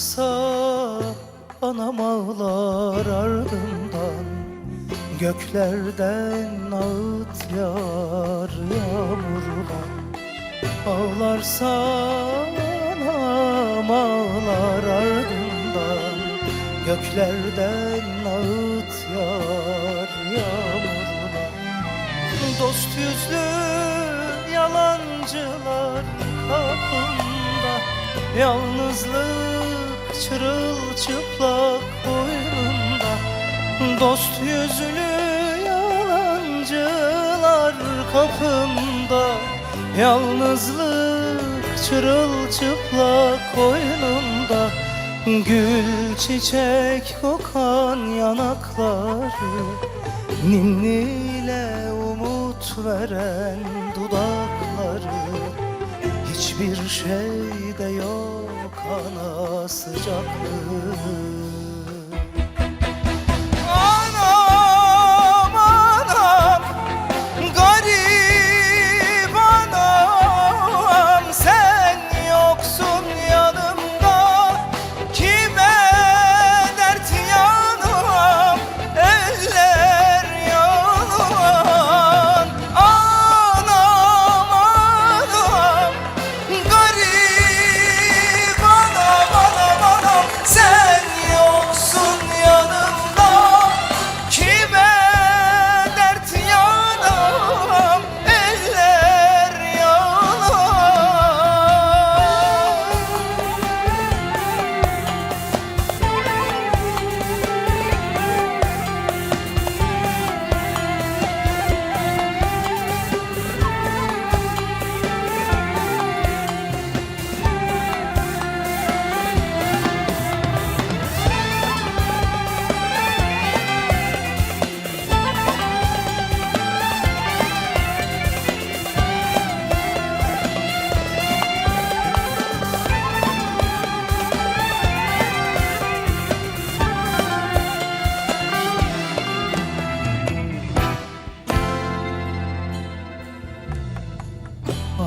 Ağlarsa anam ağlar ardından. Göklerden ağıt yağar yağmurlar. Ağlarsa anam ağlar ardından. Göklerden ağıt yağar yağmurlar. Dost yüzlü yalancılar kapında. Yalnızlık çırılçıplak boynunda Dost yüzlü yalancılar kapımda Yalnızlık çırılçıplak koynunda Gül çiçek kokan yanakları Ninniyle umut veren dudakları. Hiçbir şeyde yok ana sıcaklığı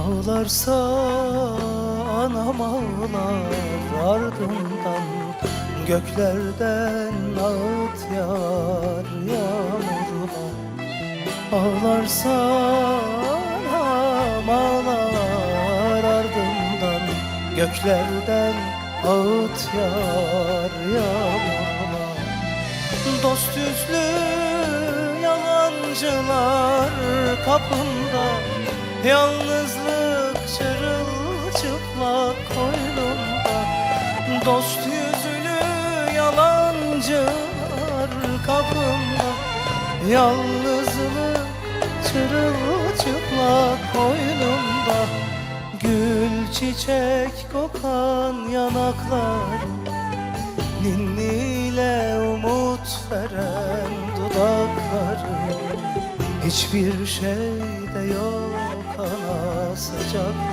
Ağlarsa anam ağlar ardından Göklerden ağıt yağar yağmurlar Ağlarsa anam ağlar ardından Göklerden ağıt yağar yağmurlar Dost yüzlü yalancılar kapımda Yalnızlık çırılçıplak koynumda. Dost yüzlü yalancılar kapımda. Yalnızlık çırılçıplak koynumda. Gül çiçek kokan yanaklar. Ninniyle umut veren dudakları. Hiçbir şeyde yok ana sıcaklığı